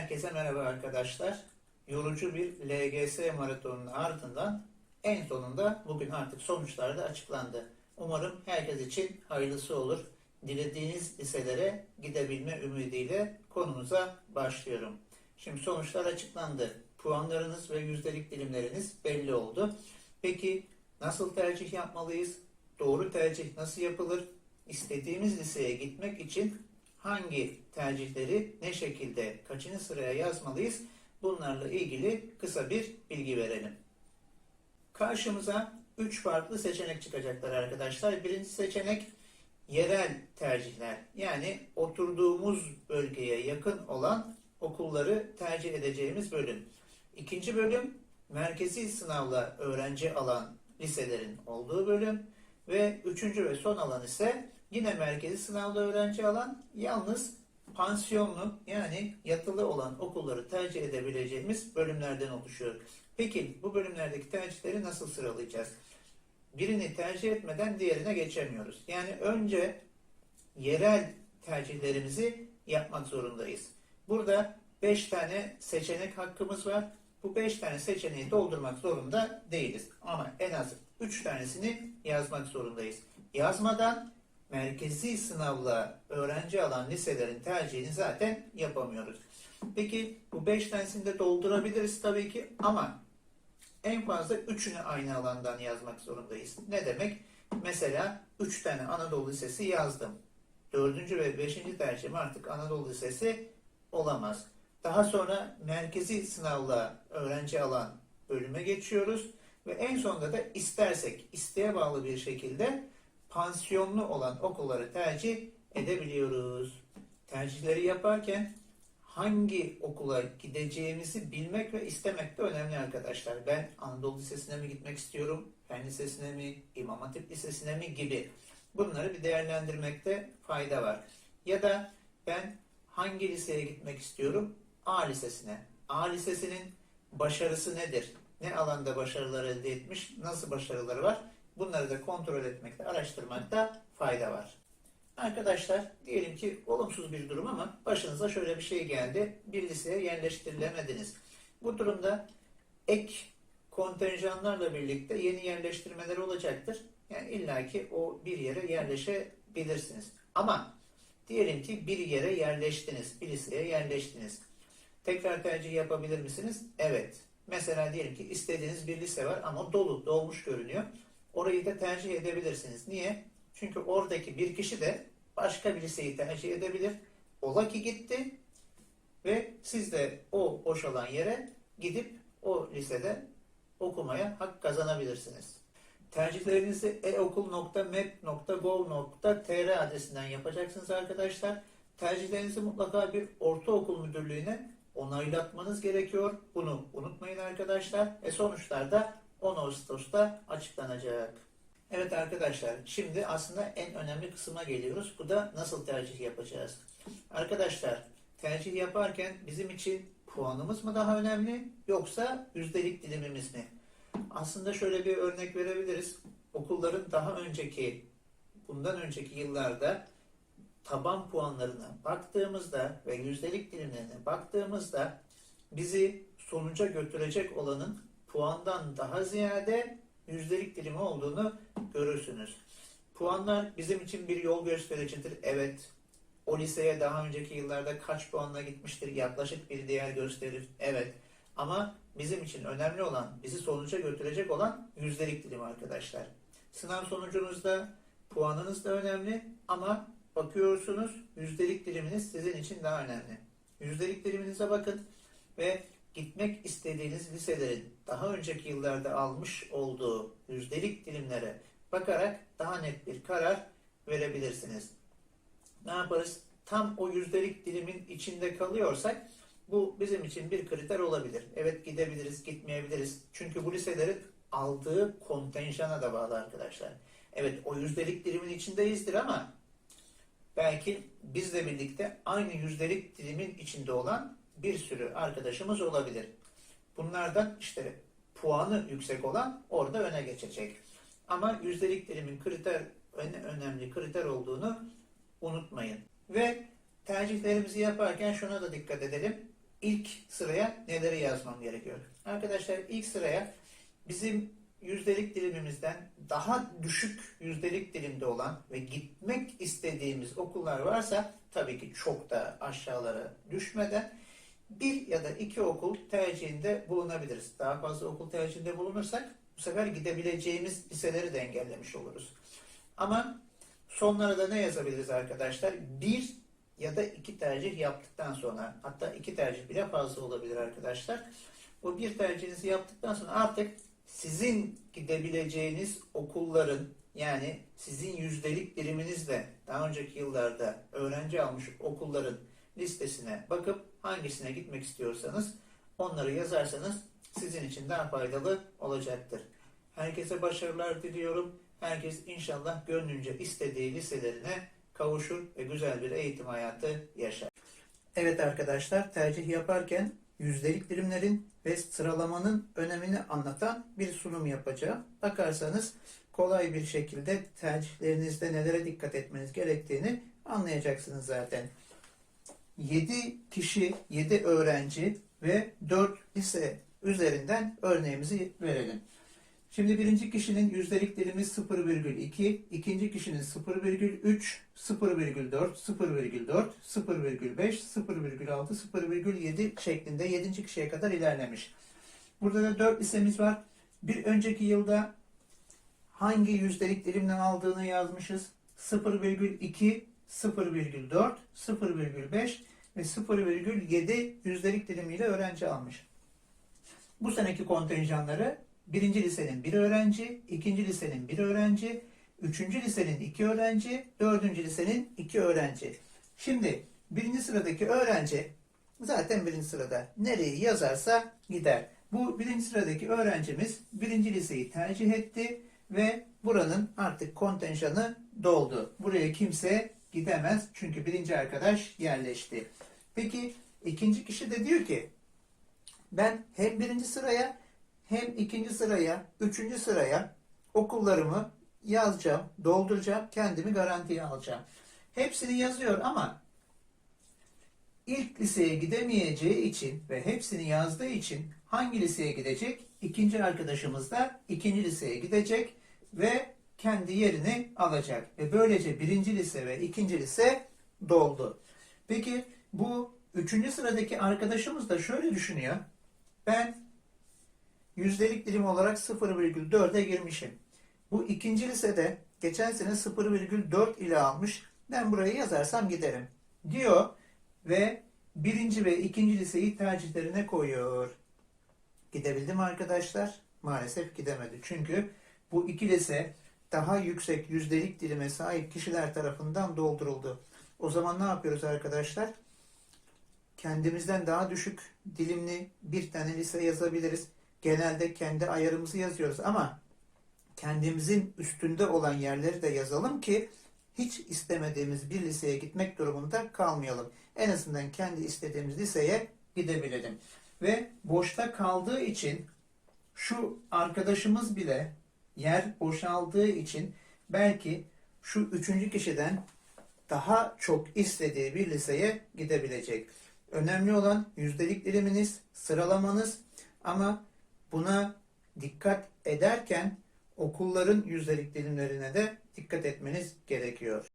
Herkese merhaba arkadaşlar. Yorucu bir LGS maratonunun ardından en sonunda bugün artık sonuçlar da açıklandı. Umarım herkes için hayırlısı olur. Dilediğiniz liselere gidebilme ümidiyle konumuza başlıyorum. Şimdi sonuçlar açıklandı. Puanlarınız ve yüzdelik dilimleriniz belli oldu. Peki nasıl tercih yapmalıyız? Doğru tercih nasıl yapılır? İstediğimiz liseye gitmek için hangi tercihleri ne şekilde kaçıncı sıraya yazmalıyız? Bunlarla ilgili kısa bir bilgi verelim. Karşımıza 3 farklı seçenek çıkacaklar arkadaşlar. Birinci seçenek yerel tercihler. Yani oturduğumuz bölgeye yakın olan okulları tercih edeceğimiz bölüm. İkinci bölüm merkezi sınavla öğrenci alan liselerin olduğu bölüm. Ve üçüncü ve son alan ise yine merkezi sınavda öğrenci alan yalnız pansiyonlu yani yatılı olan okulları tercih edebileceğimiz bölümlerden oluşuyor. Peki bu bölümlerdeki tercihleri nasıl sıralayacağız? Birini tercih etmeden diğerine geçemiyoruz. Yani önce yerel tercihlerimizi yapmak zorundayız. Burada 5 tane seçenek hakkımız var. Bu 5 tane seçeneği doldurmak zorunda değiliz. Ama en az 3 tanesini yazmak zorundayız. Yazmadan merkezi sınavla öğrenci alan liselerin tercihini zaten yapamıyoruz. Peki bu 5 tanesini de doldurabiliriz tabii ki ama en fazla 3'ünü aynı alandan yazmak zorundayız. Ne demek? Mesela 3 tane Anadolu Lisesi yazdım. 4. ve 5. tercihim artık Anadolu Lisesi olamaz. Daha sonra merkezi sınavla öğrenci alan bölüme geçiyoruz. Ve en sonunda da istersek isteğe bağlı bir şekilde pansiyonlu olan okulları tercih edebiliyoruz. Tercihleri yaparken hangi okula gideceğimizi bilmek ve istemek de önemli arkadaşlar. Ben Anadolu Lisesi'ne mi gitmek istiyorum, Fen Lisesi'ne mi, İmam Hatip Lisesi'ne mi gibi bunları bir değerlendirmekte fayda var. Ya da ben hangi liseye gitmek istiyorum? A Lisesi'ne. A Lisesi'nin başarısı nedir? Ne alanda başarılar elde etmiş? Nasıl başarıları var? Bunları da kontrol etmekte, araştırmakta fayda var. Arkadaşlar diyelim ki olumsuz bir durum ama başınıza şöyle bir şey geldi. Bir liseye yerleştirilemediniz. Bu durumda ek kontenjanlarla birlikte yeni yerleştirmeler olacaktır. Yani illaki o bir yere yerleşebilirsiniz. Ama diyelim ki bir yere yerleştiniz, bir liseye yerleştiniz. Tekrar tercih yapabilir misiniz? Evet. Mesela diyelim ki istediğiniz bir lise var ama dolu, dolmuş görünüyor. Orayı da tercih edebilirsiniz. Niye? Çünkü oradaki bir kişi de başka bir liseyi tercih edebilir. Ola ki gitti ve siz de o boşalan yere gidip o lisede okumaya hak kazanabilirsiniz. Tercihlerinizi eokul.mep.gov.tr adresinden yapacaksınız arkadaşlar. Tercihlerinizi mutlaka bir ortaokul müdürlüğüne onaylatmanız gerekiyor. Bunu unutmayın arkadaşlar. E sonuçlar da 10 Ağustos'ta açıklanacak. Evet arkadaşlar şimdi aslında en önemli kısma geliyoruz. Bu da nasıl tercih yapacağız? Arkadaşlar tercih yaparken bizim için puanımız mı daha önemli yoksa yüzdelik dilimimiz mi? Aslında şöyle bir örnek verebiliriz. Okulların daha önceki bundan önceki yıllarda taban puanlarına baktığımızda ve yüzdelik dilimlerine baktığımızda bizi sonuca götürecek olanın puandan daha ziyade yüzdelik dilimi olduğunu görürsünüz. Puanlar bizim için bir yol göstericidir. Evet, o liseye daha önceki yıllarda kaç puanla gitmiştir yaklaşık bir değer gösterir. Evet, ama bizim için önemli olan, bizi sonuca götürecek olan yüzdelik dilimi arkadaşlar. Sınav sonucunuzda puanınız da önemli ama bakıyorsunuz yüzdelik diliminiz sizin için daha önemli. Yüzdelik diliminize bakın ve gitmek istediğiniz liselerin daha önceki yıllarda almış olduğu yüzdelik dilimlere bakarak daha net bir karar verebilirsiniz. Ne yaparız? Tam o yüzdelik dilimin içinde kalıyorsak bu bizim için bir kriter olabilir. Evet gidebiliriz, gitmeyebiliriz. Çünkü bu liselerin aldığı kontenjana da bağlı arkadaşlar. Evet o yüzdelik dilimin içindeyizdir ama belki bizle birlikte aynı yüzdelik dilimin içinde olan bir sürü arkadaşımız olabilir. Bunlardan işte puanı yüksek olan orada öne geçecek. Ama yüzdelik dilimin kriter en önemli kriter olduğunu unutmayın. Ve tercihlerimizi yaparken şuna da dikkat edelim. ilk sıraya neleri yazmam gerekiyor? Arkadaşlar ilk sıraya bizim yüzdelik dilimimizden daha düşük yüzdelik dilimde olan ve gitmek istediğimiz okullar varsa tabii ki çok da aşağılara düşmeden bir ya da iki okul tercihinde bulunabiliriz. Daha fazla okul tercihinde bulunursak bu sefer gidebileceğimiz liseleri de engellemiş oluruz. Ama sonlara da ne yazabiliriz arkadaşlar? Bir ya da iki tercih yaptıktan sonra hatta iki tercih bile fazla olabilir arkadaşlar. Bu bir tercihinizi yaptıktan sonra artık sizin gidebileceğiniz okulların yani sizin yüzdelik diliminizle daha önceki yıllarda öğrenci almış okulların listesine bakıp hangisine gitmek istiyorsanız onları yazarsanız sizin için daha faydalı olacaktır. Herkese başarılar diliyorum. Herkes inşallah gönlünce istediği liselerine kavuşur ve güzel bir eğitim hayatı yaşar. Evet arkadaşlar tercih yaparken yüzdelik dilimlerin ve sıralamanın önemini anlatan bir sunum yapacağım. Bakarsanız kolay bir şekilde tercihlerinizde nelere dikkat etmeniz gerektiğini anlayacaksınız zaten. 7 kişi, 7 öğrenci ve 4 lise üzerinden örneğimizi verelim. Şimdi birinci kişinin yüzdelik dilimi 0,2, ikinci kişinin 0,3, 0,4, 0,4, 0,5, 0,6, 0,7 şeklinde 7. kişiye kadar ilerlemiş. Burada da 4 lisemiz var. Bir önceki yılda hangi yüzdelik dilimden aldığını yazmışız. 0,2, 0,4, 0,5 ve 0,7 yüzdelik dilimiyle öğrenci almış. Bu seneki kontenjanları birinci lisenin bir öğrenci, ikinci lisenin bir öğrenci, üçüncü lisenin iki öğrenci, dördüncü lisenin iki öğrenci. Şimdi birinci sıradaki öğrenci zaten birinci sırada nereyi yazarsa gider. Bu birinci sıradaki öğrencimiz birinci liseyi tercih etti ve buranın artık kontenjanı doldu. Buraya kimse gidemez çünkü birinci arkadaş yerleşti. Peki ikinci kişi de diyor ki ben hem birinci sıraya hem ikinci sıraya, üçüncü sıraya okullarımı yazacağım, dolduracağım, kendimi garantiye alacağım. Hepsini yazıyor ama ilk liseye gidemeyeceği için ve hepsini yazdığı için hangi liseye gidecek? İkinci arkadaşımız da ikinci liseye gidecek ve kendi yerini alacak. Ve böylece birinci lise ve ikinci lise doldu. Peki bu üçüncü sıradaki arkadaşımız da şöyle düşünüyor. Ben yüzdelik dilim olarak 0,4'e girmişim. Bu ikinci lisede geçen sene 0,4 ile almış. Ben burayı yazarsam giderim diyor ve birinci ve ikinci liseyi tercihlerine koyuyor. Gidebildi mi arkadaşlar? Maalesef gidemedi. Çünkü bu iki lise daha yüksek yüzdelik dilime sahip kişiler tarafından dolduruldu. O zaman ne yapıyoruz arkadaşlar? Kendimizden daha düşük dilimli bir tane lise yazabiliriz. Genelde kendi ayarımızı yazıyoruz ama kendimizin üstünde olan yerleri de yazalım ki hiç istemediğimiz bir liseye gitmek durumunda kalmayalım. En azından kendi istediğimiz liseye gidebilelim. Ve boşta kaldığı için şu arkadaşımız bile yer boşaldığı için belki şu üçüncü kişiden daha çok istediği bir liseye gidebilecek. Önemli olan yüzdelik diliminiz, sıralamanız ama buna dikkat ederken okulların yüzdelik dilimlerine de dikkat etmeniz gerekiyor.